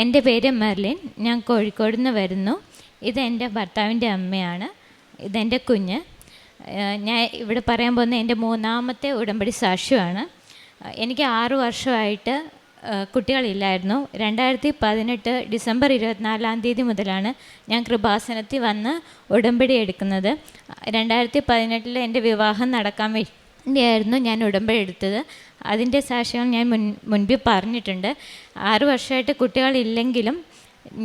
എന്റെ പേര് മെർലിൻ. ഞാൻ കോഴിക്കോട് നിന്ന് വരുന്നു. ഇത് എന്റെ ഭർത്താവിന്റെ അമ്മയാണ്. ഇതെന്റെ കുഞ്ഞ്. ഞാൻ ഇവിടെ പറയാൻ പോകുന്ന എന്റെ മൂന്നാമത്തെ ഉടമ്പടി സാക്ഷ്യമാണ് എനിക്ക് ആറു വർഷമായിട്ട് കുട്ടികളില്ലായിരുന്നു. രണ്ടായിരത്തി പതിനെട്ട് ഡിസംബർ ഇരുപത്തിനാലാം തീയതി മുതലാണ് ഞാൻ കൃപാസനത്തിൽ വന്ന് ഉടമ്പടി എടുക്കുന്നത്. രണ്ടായിരത്തി പതിനെട്ടിൽ എന്റെ വിവാഹം നടക്കാൻ വേണ്ടിയായിരുന്നു ഞാൻ ഉടമ്പടി എടുത്തത്. അതിന്റെ സാക്ഷ്യങ്ങൾ ഞാൻ മുൻ മുൻപിൽ പറഞ്ഞിട്ടുണ്ട്. ആറു വർഷമായിട്ട് കുട്ടികളില്ലെങ്കിലും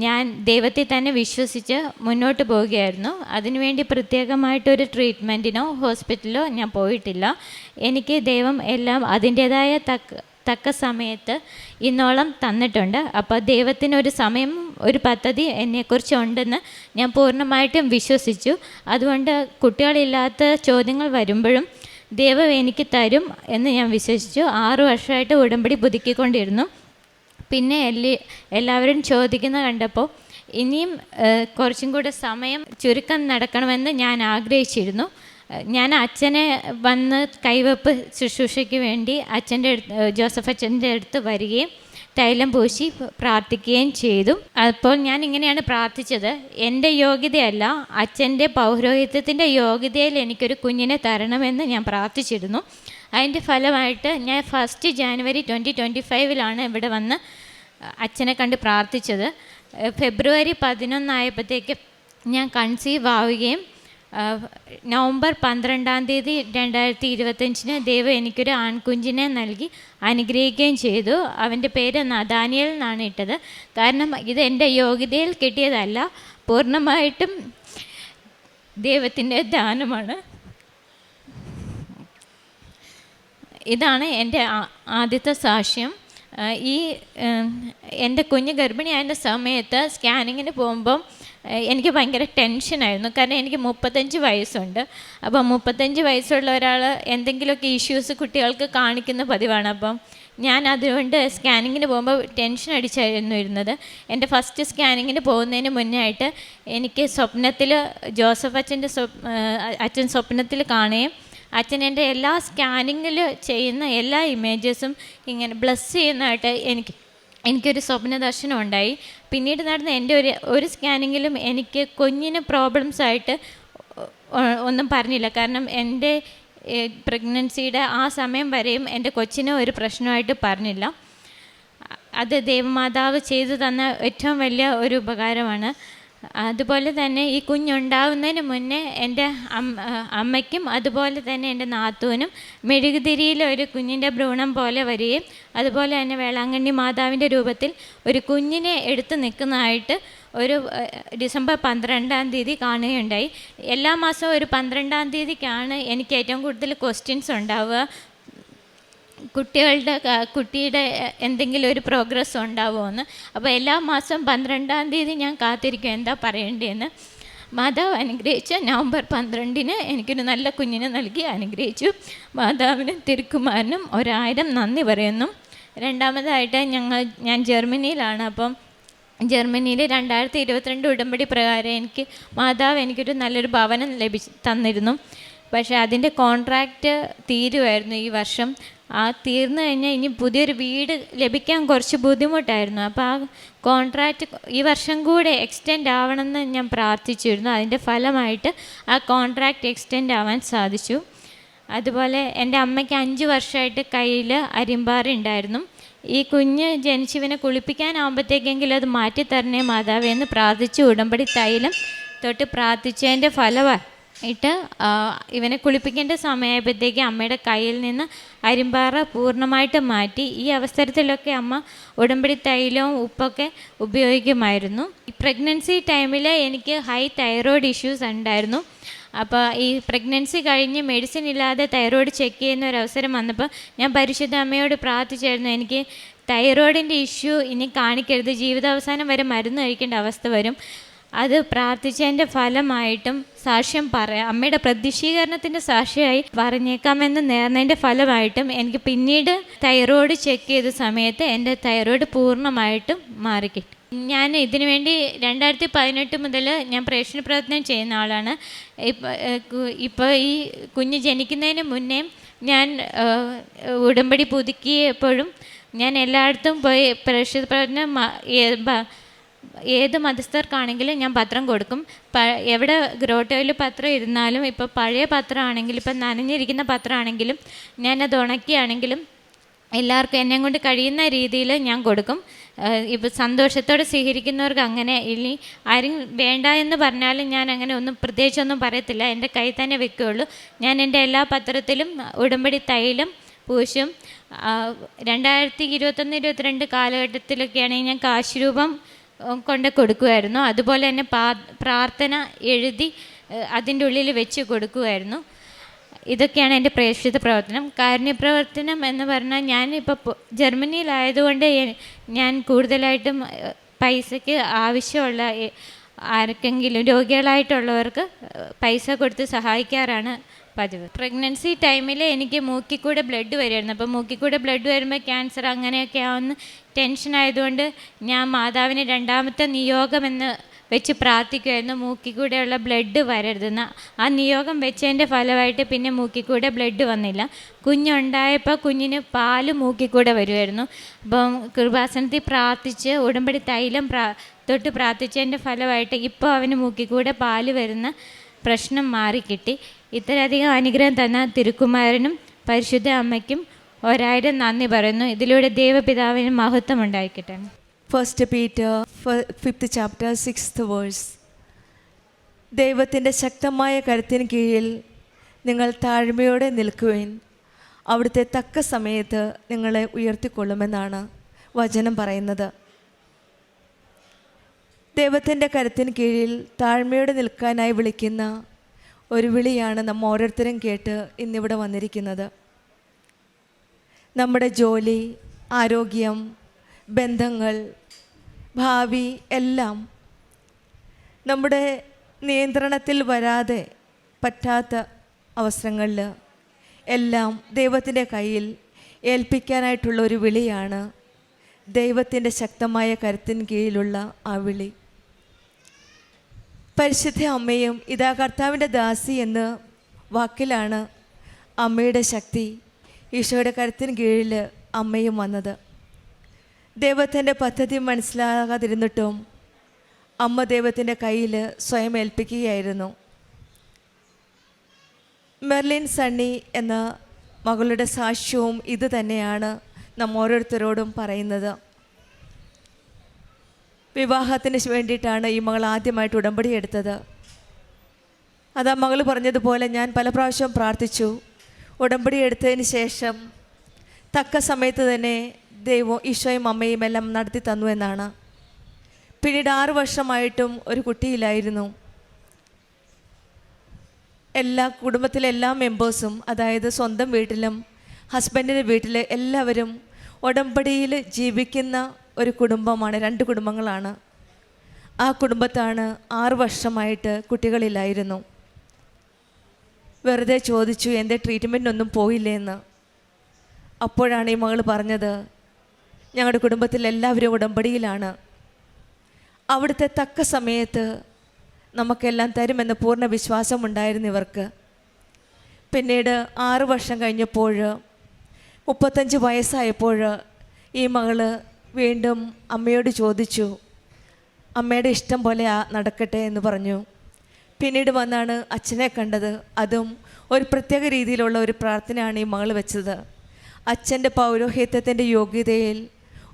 ഞാൻ ദൈവത്തെ തന്നെ വിശ്വസിച്ച് മുന്നോട്ട് പോവുകയായിരുന്നു അതിനുവേണ്ടി പ്രത്യേകമായിട്ടൊരു ട്രീറ്റ്മെന്റിനോ ഹോസ്പിറ്റലോ ഞാൻ പോയിട്ടില്ല. എനിക്ക് ദൈവം എല്ലാം അതിന്റേതായ തക്ക തക്ക സമയത്ത് ഇന്നോളം തന്നിട്ടുണ്ട്. അപ്പോൾ ദൈവത്തിനൊരു സമയം ഒരു പദ്ധതി എന്നെക്കുറിച്ച് ഉണ്ടെന്ന് ഞാൻ പൂർണമായിട്ടും വിശ്വസിച്ചു. അതുകൊണ്ട് കുട്ടികളില്ലാത്ത ചോദ്യങ്ങൾ വരുമ്പോഴും ദൈവം എനിക്ക് തരും എന്ന് ഞാൻ വിശ്വസിച്ചു. ആറു വർഷമായിട്ട് ഉടമ്പടി പുതുക്കിക്കൊണ്ടിരുന്നു. പിന്നെ എല്ലാ എല്ലാവരും ചോദിക്കുന്ന കണ്ടപ്പോൾ ഇനിയും കുറച്ചും കൂടെ സമയം ചുരുക്കം നടക്കണമെന്ന് ഞാൻ ആഗ്രഹിച്ചിരുന്നു. ഞാൻ അച്ഛനെ വന്ന് കൈവപ്പ് ശുശ്രൂഷയ്ക്ക് വേണ്ടി അച്ഛന്റെ അടുത്ത് ജോസഫ് അച്ഛന്റെ അടുത്ത് വരികയും തൈലം പൂശി പ്രാർത്ഥിക്കുകയും ചെയ്തു. അപ്പോൾ ഞാൻ ഇങ്ങനെയാണ് പ്രാർത്ഥിച്ചത്. എന്റെ യോഗ്യതയല്ല അച്ഛന്റെ പൗരോഹിത്യത്തിന്റെ യോഗ്യതയിൽ എനിക്കൊരു കുഞ്ഞിനെ തരണമെന്ന് ഞാൻ പ്രാർത്ഥിച്ചിരുന്നു. അതിന്റെ ഫലമായിട്ട് ഞാൻ ഫസ്റ്റ് ജാനുവരി ട്വന്റി ട്വന്റി ഫൈവിലാണ് ഇവിടെ വന്ന് അച്ഛനെ കണ്ട് പ്രാർത്ഥിച്ചത്. ഫെബ്രുവരി പതിനൊന്നായപ്പോഴത്തേക്ക് ഞാൻ കൺസീവ് ആവുകയും നവംബർ പന്ത്രണ്ടാം തീയതി രണ്ടായിരത്തി ഇരുപത്തഞ്ചിന് ദൈവം എനിക്കൊരു ആൺകുഞ്ഞിനെ നൽകി അനുഗ്രഹിക്കുകയും ചെയ്തു. അവന്റെ പേര് നദാനിയൽ എന്നാണ് ഇട്ടത്. കാരണം ഇത് എന്റെ യോഗ്യതയിൽ കിട്ടിയതല്ല. പൂർണമായിട്ടും ദൈവത്തിന്റെ ദാനമാണ്. ഇതാണ് എന്റെ ആദ്യത്തെ സാക്ഷ്യം. ഈ എന്റെ കുഞ്ഞ് ഗർഭിണിയായ സമയത്ത് സ്കാനിങ്ങിന് പോകുമ്പം എനിക്ക് ഭയങ്കര ടെൻഷനായിരുന്നു. കാരണം എനിക്ക് മുപ്പത്തഞ്ച് വയസ്സുണ്ട്. അപ്പോൾ മുപ്പത്തഞ്ച് വയസ്സുള്ള ഒരാൾ എന്തെങ്കിലുമൊക്കെ ഇഷ്യൂസ് കുട്ടികൾക്ക് കാണിക്കുന്ന പതിവാണ്. അപ്പം ഞാൻ അതുകൊണ്ട് സ്കാനിങ്ങിന് പോകുമ്പോൾ ടെൻഷൻ അടിച്ചായിരുന്നു ഇരുന്നത്. എന്റെ ഫസ്റ്റ് സ്കാനിങ്ങിന് പോകുന്നതിന് മുന്നേ ആയിട്ട് എനിക്ക് സ്വപ്നത്തിൽ ജോസഫ് അച്ഛന്റെ അച്ഛൻ സ്വപ്നത്തിൽ കാണുകയും അച്ഛൻ എന്റെ എല്ലാ സ്കാനിങ്ങിൽ ചെയ്യുന്ന എല്ലാ ഇമേജസും ഇങ്ങനെ ബ്ലസ് ചെയ്യുന്നതായിട്ട് എനിക്ക് എനിക്കൊരു സ്വപ്ന ദർശനം ഉണ്ടായി. പിന്നീട് നടന്ന എന്റെ ഒരു ഒരു സ്കാനിങ്ങിലും എനിക്ക് കുഞ്ഞിന് പ്രോബ്ലംസ് ആയിട്ട് ഒന്നും പറഞ്ഞില്ല. കാരണം എന്റെ പ്രഗ്നൻസിയുടെ ആ സമയം വരെയും എന്റെ കൊച്ചിന് ഒരു പ്രശ്നമായിട്ട് പറഞ്ഞില്ല. അത് ദേവമാതാവ് ചെയ്തു തന്ന ഏറ്റവും വലിയ ഒരു ഉപകാരമാണ്. അതുപോലെ തന്നെ ഈ കുഞ്ഞുണ്ടാവുന്നതിന് മുന്നേ എന്റെ അമ്മയ്ക്കും അതുപോലെ തന്നെ എന്റെ നാത്തൂനും മെഴുകുതിരിയിൽ ഒരു കുഞ്ഞിന്റെ ഭ്രൂണം പോലെ വരികയും അതുപോലെ തന്നെ വേളാങ്കണ്ണി മാതാവിന്റെ രൂപത്തിൽ ഒരു കുഞ്ഞിനെ എടുത്തു നിൽക്കുന്നതായിട്ട് ഒരു ഡിസംബർ പന്ത്രണ്ടാം തീയതി കാണുകയുണ്ടായി. എല്ലാ മാസവും ഒരു പന്ത്രണ്ടാം തീയതിക്കാണ് എനിക്ക് ഏറ്റവും കൂടുതൽ ക്വസ്റ്റ്യൻസ് ഉണ്ടാവുക. കുട്ടികളുടെ കുട്ടിയുടെ എന്തെങ്കിലും ഒരു പ്രോഗ്രസ് ഉണ്ടാവുമെന്ന്. അപ്പോൾ എല്ലാ മാസം പന്ത്രണ്ടാം തീയതി ഞാൻ കാത്തിരിക്കും എന്താ പറയേണ്ടതെന്ന് മാതാവ് അനുഗ്രഹിച്ച നവംബർ പന്ത്രണ്ടിന് എനിക്കൊരു നല്ല കുഞ്ഞിനെ നൽകി അനുഗ്രഹിച്ചു. മാതാവിനും തിരുക്കുമാരനും ഒരായിരം നന്ദി പറയുന്നു. രണ്ടാമതായിട്ട് ഞങ്ങൾ ഞാൻ ജർമ്മനിയിലാണ്. അപ്പം ജർമ്മനിയിൽ രണ്ടായിരത്തി ഇരുപത്തിരണ്ട് ഉടമ്പടി പ്രകാരം എനിക്ക് മാതാവ് എനിക്കൊരു നല്ലൊരു ഭവനം ലഭിച്ച് തന്നിരുന്നു. പക്ഷേ അതിന്റെ കോൺട്രാക്റ്റ് തീരുമായിരുന്നു ഈ വർഷം. ആ തീർന്നു കഴിഞ്ഞാൽ ഇനി പുതിയൊരു വീട് ലഭിക്കാൻ കുറച്ച് ബുദ്ധിമുട്ടായിരുന്നു. അപ്പോൾ ആ കോൺട്രാക്റ്റ് ഈ വർഷം കൂടെ എക്സ്റ്റെൻഡ് ആവണമെന്ന് ഞാൻ പ്രാർത്ഥിച്ചിരുന്നു. അതിന്റെ ഫലമായിട്ട് ആ കോൺട്രാക്റ്റ് എക്സ്റ്റെൻഡ് ആവാൻ സാധിച്ചു. അതുപോലെ എന്റെ അമ്മയ്ക്ക് അഞ്ച് വർഷമായിട്ട് കയ്യിൽ അരിമ്പാറ ഉണ്ടായിരുന്നു. ഈ കുഞ്ഞ് ജനിച്ചവനെ കുളിപ്പിക്കാനാകുമ്പോഴത്തേക്കെങ്കിലും അത് മാറ്റിത്തരണേ മാതാവേ എന്ന് പ്രാർത്ഥിച്ച്. ഉടമ്പടി തൈലം തൊട്ട് പ്രാർത്ഥിച്ചതിന്റെ ഫലമായിട്ട് ആ, ഇവനെ കുളിപ്പിക്കേണ്ട സമയമായപ്പോഴത്തേക്ക് അമ്മയുടെ കയ്യിൽ നിന്ന് അരിമ്പാറ പൂർണമായിട്ട് മാറ്റി ഈ അവസരത്തിലൊക്കെ അമ്മ ഉടമ്പടി തൈലവും ഉപ്പൊക്കെ ഉപയോഗിക്കുമായിരുന്നു. പ്രഗ്നൻസി ടൈമിൽ എനിക്ക് ഹൈ തൈറോയ്ഡ് ഇഷ്യൂസ് ഉണ്ടായിരുന്നു. അപ്പോൾ ഈ പ്രഗ്നൻസി കഴിഞ്ഞ് മെഡിസിൻ ഇല്ലാതെ തൈറോയ്ഡ് ചെക്ക് ചെയ്യുന്ന ഒരു അവസരം വന്നപ്പോൾ ഞാൻ പരിശുദ്ധ അമ്മയോട് പ്രാർത്ഥിച്ചായിരുന്നു എനിക്ക് തൈറോയിഡിന്റെ ഇഷ്യൂ ഇനി കാണിക്കരുത്. ജീവിതാവസാനം വരെ മരുന്ന് കഴിക്കേണ്ട അവസ്ഥ വരും. അത് പ്രാർത്ഥിച്ചതിന്റെ ഫലമായിട്ടും സാക്ഷ്യം പറയാം അമ്മയുടെ പ്രതിഷീകരണത്തിന്റെ സാക്ഷിയായി പറഞ്ഞേക്കാമെന്ന് നേർന്നതിന്റെ ഫലമായിട്ടും എനിക്ക് പിന്നീട് തൈറോയ്ഡ് ചെക്ക് ചെയ്ത സമയത്ത് എന്റെ തൈറോയ്ഡ് പൂർണമായിട്ടും മാറിക്കിട്ടി. ഞാൻ ഇതിനു വേണ്ടി രണ്ടായിരത്തി പതിനെട്ട് മുതൽ ഞാൻ പ്രേക്ഷണ പ്രവർത്തനം ചെയ്യുന്ന ആളാണ്. ഇപ്പോൾ ഈ കുഞ്ഞ് ജനിക്കുന്നതിന് മുന്നേ ഞാൻ ഉടമ്പടി പുതുക്കിയപ്പോഴും ഞാൻ എല്ലായിടത്തും പോയി പ്രേക്ഷണ ബ- ഏത് മതസ്ഥർക്കാണെങ്കിലും ഞാൻ പത്രം കൊടുക്കും. പ എവിടെ ഗ്രോട്ടോയിൽ പത്രം ഇരുന്നാലും ഇപ്പോൾ പഴയ പത്രമാണെങ്കിലും ഇപ്പം നനഞ്ഞിരിക്കുന്ന പത്രമാണെങ്കിലും ഞാൻ ഞാനത് ഉണക്കിയാണെങ്കിലും എല്ലാവർക്കും എന്നെ കൊണ്ട് കഴിയുന്ന രീതിയിൽ ഞാൻ കൊടുക്കും. ഇപ്പോൾ സന്തോഷത്തോടെ സ്വീകരിക്കുന്നവർക്ക് അങ്ങനെ ഇനി ആരും വേണ്ട എന്ന് പറഞ്ഞാലും ഞാൻ അങ്ങനെ ഒന്നും പ്രത്യേകിച്ചൊന്നും പറയത്തില്ല. എന്റെ കൈ തന്നെ വെക്കുകയുള്ളൂ ഞാൻ എന്റെ എല്ലാ പത്രത്തിലും ഉടമ്പടി തൈലും പൂശും. രണ്ടായിരത്തി ഇരുപത്തൊന്ന് ഇരുപത്തിരണ്ട് കാലഘട്ടത്തിലൊക്കെയാണെങ്കിൽ ഞാൻ കാശ് രൂപം കൊണ്ട് കൊടുക്കുമായിരുന്നു അതുപോലെ തന്നെ പ്രാർത്ഥന എഴുതി അതിന്റെ ഉള്ളിൽ വെച്ച് കൊടുക്കുമായിരുന്നു ഇതൊക്കെയാണ് എന്റെ പ്രേക്ഷിത പ്രവർത്തനം. കാരുണ്യപ്രവർത്തനം എന്ന് പറഞ്ഞാൽ ഞാൻ ഇപ്പോൾ ജർമ്മനിയിലായതുകൊണ്ട് ഞാൻ കൂടുതലായിട്ടും പൈസയ്ക്ക് ആവശ്യമുള്ള ആർക്കെങ്കിലും രോഗികളായിട്ടുള്ളവർക്ക് പൈസ കൊടുത്ത് സഹായിക്കാറാണ് പതിവ്. പ്രഗ്നൻസി ടൈമിൽ എനിക്ക് മൂക്കിക്കൂടെ ബ്ലഡ് വരുമായിരുന്നു. അപ്പോൾ മൂക്കിക്കൂടെ ബ്ലഡ് വരുമ്പോൾ ക്യാൻസർ അങ്ങനെയൊക്കെ ആവുന്ന ടെൻഷൻ ആയതുകൊണ്ട് ഞാൻ മാതാവിന് രണ്ടാമത്തെ നിയോഗമെന്ന് വെച്ച് പ്രാർത്ഥിക്കുമായിരുന്നു മൂക്കിക്കൂടെയുള്ള ബ്ലഡ് വരരുതെന്ന്. ആ നിയോഗം വെച്ചതിന്റെ ഫലമായിട്ട് പിന്നെ മൂക്കിക്കൂടെ ബ്ലഡ് വന്നില്ല. കുഞ്ഞുണ്ടായപ്പോൾ കുഞ്ഞിന് പാൽ മൂക്കിക്കൂടെ വരുമായിരുന്നു അപ്പം കൃപാസനത്തിൽ പ്രാർത്ഥിച്ച് ഉടമ്പടി തൈലം പ്രാ തൊട്ട് പ്രാർത്ഥിച്ചതിന്റെ ഫലമായിട്ട് ഇപ്പോൾ അവന് മൂക്കിക്കൂടെ പാൽ വരുന്ന പ്രശ്നം മാറിക്കിട്ടി. ഇത്രയധികം അനുഗ്രഹം തന്ന തിരുക്കുമാരനും പരിശുദ്ധ അമ്മയ്ക്കും ഒരായിരം നന്ദി പറയുന്നു. ഇതിലൂടെ ദൈവപിതാവിന് മഹത്വം ഉണ്ടായിക്കട്ടെ first Peter fifth chapter sixth verse ദൈവത്തിന്റെ ശക്തമായ കരുത്തിന് കീഴിൽ നിങ്ങൾ താഴ്മയോടെ നിൽക്കുവിൻ. അവിടുത്തെ തക്ക സമയത്ത് നിങ്ങളെ ഉയർത്തിക്കൊള്ളുമെന്നാണ് വചനം പറയുന്നത്. ദൈവത്തിന്റെ കരുത്തിന് കീഴിൽ താഴ്മയോടെ നിൽക്കാനായി വിളിക്കുന്ന ഒരു വിളിയാണ് നമ്മ ഓരോരുത്തരും കേട്ട് ഇന്നിവിടെ വന്നിരിക്കുന്നത്. നമ്മുടെ ജോലി ആരോഗ്യം ബന്ധങ്ങൾ ഭാവി എല്ലാം നമ്മുടെ നിയന്ത്രണത്തിൽ വരാതെ പറ്റാത്ത അവസരങ്ങളിൽ എല്ലാം ദൈവത്തിന്റെ കയ്യിൽ ഏൽപ്പിക്കാനായിട്ടുള്ള ഒരു വിളിയാണ് ദൈവത്തിന്റെ ശക്തമായ കരുത്തിന് കീഴിലുള്ള ആ വിളി. പരിശുദ്ധ അമ്മയും ഇതാ കർത്താവിന്റെ ദാസി എന്ന് വാക്കിലാണ് അമ്മയുടെ ശക്തി ഈശോയുടെ കരുത്തിന് കീഴിൽ അമ്മയും വന്നത്. ദൈവത്തിന്റെ പദ്ധതി മനസ്സിലാകാതിരുന്നിട്ടും അമ്മ ദൈവത്തിന്റെ കയ്യിൽ സ്വയം ഏൽപ്പിക്കുകയായിരുന്നു. മെർലിൻ സണ്ണി എന്ന മകളുടെ സാക്ഷ്യവും ഇത് തന്നെയാണ് നാം ഓരോരുത്തരോടും പറയുന്നത്. വിവാഹത്തിന് വേണ്ടിയിട്ടാണ് ഈ മകൾ ആദ്യമായിട്ട് ഉടമ്പടി എടുത്തത്. അതാ മകൾ പറഞ്ഞതുപോലെ ഞാൻ പല പ്രാവശ്യം പ്രാർത്ഥിച്ചു. ഉടമ്പടി എടുത്തതിന് ശേഷം തക്ക സമയത്ത് തന്നെ ദൈവം ഈശോയും അമ്മയും എല്ലാം നടത്തി തന്നു എന്നാണ്. പിന്നീട് ആറു വർഷമായിട്ടും ഒരു കുട്ടിയിലായിരുന്നു എല്ലാ കുടുംബത്തിലെ എല്ലാ മെമ്പേഴ്സും അതായത് സ്വന്തം വീട്ടിലും ഹസ്ബൻഡിന്റെ വീട്ടിലെ എല്ലാവരും ഉടമ്പടിയിൽ ജീവിക്കുന്ന ഒരു കുടുംബമാണ് രണ്ട് കുടുംബങ്ങളാണ്. ആ കുടുംബത്താണ് ആറു വർഷമായിട്ട് കുട്ടികളില്ലായിരുന്നു. വെറുതെ ചോദിച്ചു എന്റെ ട്രീറ്റ്മെന്റിനൊന്നും പോയില്ലേ എന്ന് അപ്പോഴാണ് ഈ മകൾ പറഞ്ഞത് ഞങ്ങളുടെ കുടുംബത്തിൽ എല്ലാവരും ഉടമ്പടിയിലാണ്. അവിടുത്തെ തക്ക സമയത്ത് നമുക്കെല്ലാം തരുമെന്ന് പൂർണ വിശ്വാസമുണ്ടായിരുന്നു ഇവർക്ക്. പിന്നീട് ആറ് വർഷം കഴിഞ്ഞപ്പോൾ മുപ്പത്തഞ്ച് വയസ്സായപ്പോൾ ഈ മകൾ വീണ്ടും അമ്മയോട് ചോദിച്ചു അമ്മയുടെ ഇഷ്ടം പോലെ നടക്കട്ടെ എന്ന് പറഞ്ഞു. പിന്നീട് വന്നാണ് അച്ഛനെ കണ്ടത്. അതും ഒരു പ്രത്യേക രീതിയിലുള്ള ഒരു പ്രാർത്ഥനയാണ് ഈ മകൾ വെച്ചത്. അച്ഛന്റെ പൗരോഹിത്യത്തിന്റെ യോഗ്യതയിൽ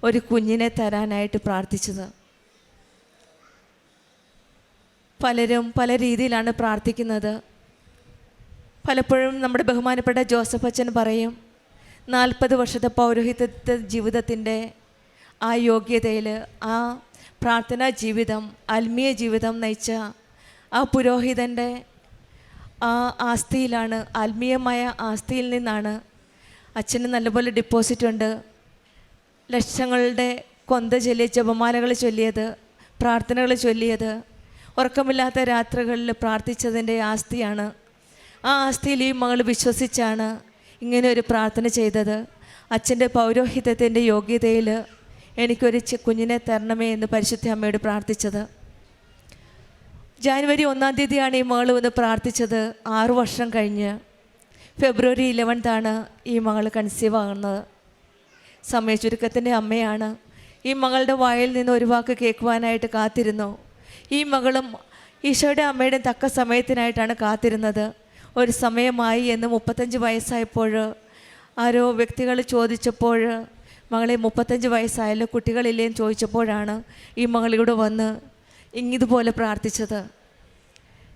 ഒരു കുഞ്ഞിനെ തരാനായിട്ട് പ്രാർത്ഥിച്ചത്. പലരും പല രീതിയിലാണ് പ്രാർത്ഥിക്കുന്നത്. പലപ്പോഴും നമ്മുടെ ബഹുമാനപ്പെട്ട ജോസഫ് അച്ഛൻ പറയും നാൽപ്പത് വർഷത്തെ പൗരോഹിത്യ ജീവിതത്തിന്റെ ആ യോഗ്യതയിൽ ആ പ്രാർത്ഥനാ ജീവിതം ആത്മീയ ജീവിതം നയിച്ച ആ പുരോഹിതന്റെ ആ ആസ്തിയിലാണ് ആത്മീയമായ ആസ്തിയിൽ നിന്നാണ് അച്ഛന് നല്ലപോലെ ഡിപ്പോസിറ്റ് ഉണ്ട്. ലക്ഷങ്ങളുടെ കൊന്ത ചൊല്ലിയ ജപമാലകൾ ചൊല്ലിയത് പ്രാർത്ഥനകൾ ചൊല്ലിയത് ഉറക്കമില്ലാത്ത രാത്രികളിൽ പ്രാർത്ഥിച്ചതിന്റെ ആസ്തിയാണ്. ആ ആസ്തിയിൽ ഈ മകൾ വിശ്വസിച്ചാണ് ഇങ്ങനെ ഒരു പ്രാർത്ഥന ചെയ്തത്. അച്ഛന്റെ പൗരോഹിത്യത്തിന്റെ യോഗ്യതയിൽ എനിക്കൊരു കുഞ്ഞിനെ തരണമേ എന്ന് പരിശുദ്ധ അമ്മയോട് പ്രാർത്ഥിച്ചത്. ജാനുവരി ഒന്നാം തീയതിയാണ് ഈ മകൾ വന്ന് പ്രാർത്ഥിച്ചത്. ആറു വർഷം കഴിഞ്ഞ് ഫെബ്രുവരി ഇലവൻത്താണ് ഈ മകൾ കൺസീവ് ആകുന്നത്. സമയ ചുരുക്കത്തിന്റെ അമ്മയാണ്. ഈ മകളുടെ വായിൽ നിന്ന് ഒരു വാക്ക് കേൾക്കുവാനായിട്ട് കാത്തിരുന്നു. ഈ മകളും ഈശോയുടെ അമ്മയുടെ തക്ക സമയത്തിനായിട്ടാണ് കാത്തിരുന്നത്. ഒരു സമയമായി എന്ന് മുപ്പത്തഞ്ച് വയസ്സായപ്പോൾ ആരോ വ്യക്തികൾ ചോദിച്ചപ്പോൾ മകളെ മുപ്പത്തഞ്ച് വയസ്സായല്ലോ കുട്ടികളില്ലേന്ന് ചോദിച്ചപ്പോഴാണ് ഈ മകളിവിടെ വന്ന് ഇങ്ങിതുപോലെ പ്രാർത്ഥിച്ചത്.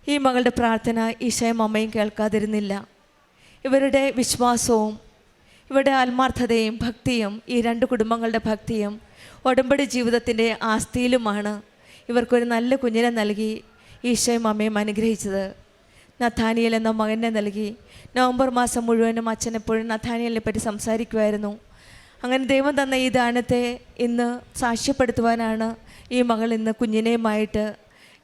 ഈ മകളുടെ പ്രാർത്ഥന ഈശയും അമ്മയും കേൾക്കാതിരുന്നില്ല. ഇവരുടെ വിശ്വാസവും ഇവരുടെ ആത്മാർത്ഥതയും ഭക്തിയും ഈ രണ്ട് കുടുംബങ്ങളുടെ ഭക്തിയും ഉടമ്പടി ജീവിതത്തിന്റെ ആസ്തിയിലുമാണ് ഇവർക്കൊരു നല്ല കുഞ്ഞിനെ നൽകി ഈശോയും അമ്മയും അനുഗ്രഹിച്ചത്. നഥാനിയൽ എന്ന മകനെ നൽകി നവംബർ മാസം മുഴുവനും അച്ഛൻ എപ്പോഴും നഥാനിയലിനെ പറ്റി സംസാരിക്കുമായിരുന്നു അങ്ങനെ ദൈവം തന്ന ഈ ദാനത്തെ ഇന്ന് സാക്ഷ്യപ്പെടുത്തുവാനാണ് ഈ മകൾ ഇന്ന് കുഞ്ഞിനെയുമായിട്ട്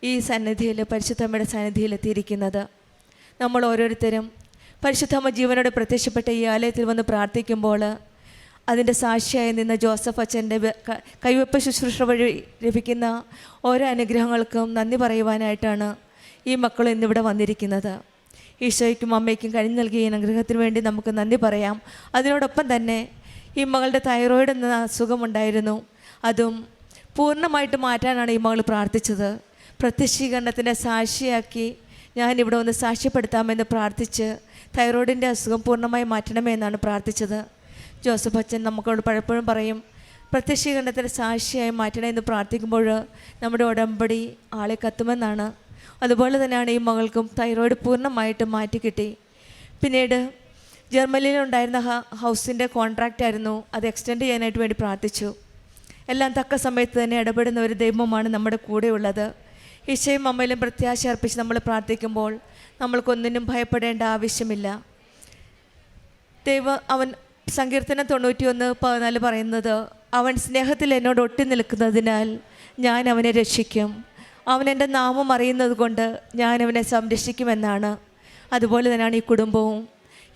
ഈ സന്നിധിയിൽ പരിശുദ്ധമ്മയുടെ സന്നിധിയിൽ എത്തിയിരിക്കുന്നത്. നമ്മൾ ഓരോരുത്തരും പരിശുദ്ധമ്മ ജീവനോട് പ്രത്യക്ഷപ്പെട്ട ഈ ആലയത്തിൽ വന്ന് പ്രാർത്ഥിക്കുമ്പോൾ അതിന്റെ സാക്ഷിയായി നിന്ന ജോസഫ് അച്ഛന്റെ കൈവെപ്പ് ശുശ്രൂഷ വഴി ലഭിക്കുന്ന ഓരോ അനുഗ്രഹങ്ങൾക്കും നന്ദി പറയുവാനായിട്ടാണ് ഈ മക്കൾ ഇന്നിവിടെ വന്നിരിക്കുന്നത്. ഈശോയ്ക്കും അമ്മയ്ക്കും കഴിഞ്ഞു നൽകിയ ഈ അനുഗ്രഹത്തിന് വേണ്ടി നമുക്ക് നന്ദി പറയാം. അതിനോടൊപ്പം തന്നെ ഈ മകളുടെ തൈറോയിഡ് എന്ന അസുഖമുണ്ടായിരുന്നു അതും പൂർണമായിട്ട് മാറ്റാനാണ് ഈ മകൾ പ്രാർത്ഥിച്ചത്. പ്രത്യക്ഷീകരണത്തിന്റെ സാക്ഷിയാക്കി ഞാൻ ഇവിടെ ഒന്ന് സാക്ഷ്യപ്പെടുത്താമെന്ന് പ്രാർത്ഥിച്ച് തൈറോയിഡിന്റെ അസുഖം പൂർണമായി മാറ്റണമെന്നാണ് പ്രാർത്ഥിച്ചത്. ജോസഫ് അച്ഛൻ നമുക്കോട് പലപ്പോഴും പറയും പ്രത്യക്ഷീകരണത്തിന്റെ സാക്ഷിയായി മാറ്റണേ എന്ന് പ്രാർത്ഥിക്കുമ്പോൾ നമ്മുടെ ഉടമ്പടി ആളെ കത്തുമെന്നാണ്. അതുപോലെ തന്നെയാണ് ഈ മകൾക്കും തൈറോയിഡ് പൂർണമായിട്ട് മാറ്റി കിട്ടി പിന്നീട് ജർമ്മനിയിലുണ്ടായിരുന്ന ഹൗസിന്റെ കോൺട്രാക്റ്റ് ആയിരുന്നു അത് എക്സ്റ്റെൻഡ് ചെയ്യാനായിട്ട് വേണ്ടി പ്രാർത്ഥിച്ചു. എല്ലാം തക്ക സമയത്ത് തന്നെ ഇടപെടുന്ന ഒരു ദൈവമാണ് നമ്മുടെ കൂടെയുള്ളത്. ഈശയും അമ്മയിലും പ്രത്യാശ അർപ്പിച്ച് നമ്മൾ പ്രാർത്ഥിക്കുമ്പോൾ നമ്മൾക്കൊന്നിനും ഭയപ്പെടേണ്ട ആവശ്യമില്ല. ദൈവ അവൻ സങ്കീർത്തനം തൊണ്ണൂറ്റിയൊന്ന് പതിനാല് പറയുന്നത് അവൻ സ്നേഹത്തിൽ എന്നോട് ഒട്ടി നിൽക്കുന്നതിനാൽ ഞാൻ അവനെ രക്ഷിക്കും. അവൻ എന്റെ നാമം അറിയുന്നത് കൊണ്ട് ഞാൻ അവനെ സംരക്ഷിക്കുമെന്നാണ്. അതുപോലെ തന്നെയാണ് ഈ കുടുംബവും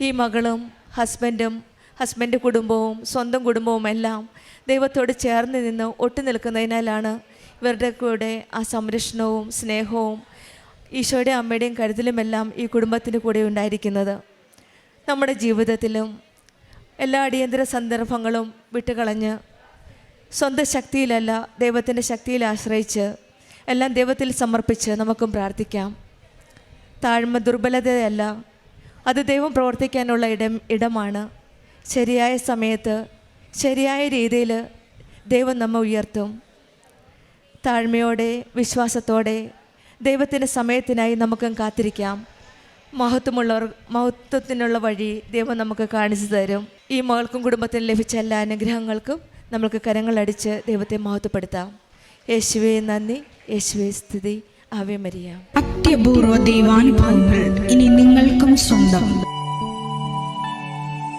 ഈ മകളും ഹസ്ബൻഡും ഹസ്ബൻഡ് കുടുംബവും സ്വന്തം കുടുംബവും എല്ലാം ദൈവത്തോട് ചേർന്ന് നിന്ന് ഒട്ടി നിൽക്കുന്നതിനാലാണ് ഇവരുടെ കൂടെ ആ സംരക്ഷണവും സ്നേഹവും ഈശോയുടെ അമ്മയുടെയും കരുതലുമെല്ലാം ഈ കുടുംബത്തിന്റെ കൂടെ ഉണ്ടായിരിക്കുന്നത്. നമ്മുടെ ജീവിതത്തിലും എല്ലാ അടിയന്തര സന്ദർഭങ്ങളും വിട്ടുകളഞ്ഞ് സ്വന്തം ശക്തിയിലല്ല ദൈവത്തിന്റെ ശക്തിയിൽ ആശ്രയിച്ച് എല്ലാം ദൈവത്തിൽ സമർപ്പിച്ച് നമുക്കും പ്രാർത്ഥിക്കാം. താഴ്മ ദുർബലതയല്ല അത് ദൈവം പ്രവർത്തിക്കാനുള്ള ഇടം ഇടമാണ്. ശരിയായ സമയത്ത് ശരിയായ രീതിയിൽ ദൈവം നമ്മെ ഉയർത്തും. താഴ്മയോടെ വിശ്വാസത്തോടെ ദൈവത്തിന്റെ സമയത്തിനായി നമുക്കും കാത്തിരിക്കാം. മഹത്വമുള്ളവർ മഹത്വത്തിനുള്ള വഴി ദൈവം നമുക്ക് കാണിച്ചു തരും. ഈ മകൾക്കും കുടുംബത്തിന് ലഭിച്ച എല്ലാ അനുഗ്രഹങ്ങൾക്കും നമുക്ക് കരങ്ങളടിച്ച് ദൈവത്തെ മഹത്വപ്പെടുത്താം. യേശുവേ നന്ദി. യേശുവേ സ്തുതി. ആവേ മരിയാം. അത്യപൂർവ ദൈവാനുഭവങ്ങൾ ഇനി നിങ്ങൾക്കും സ്വന്തം.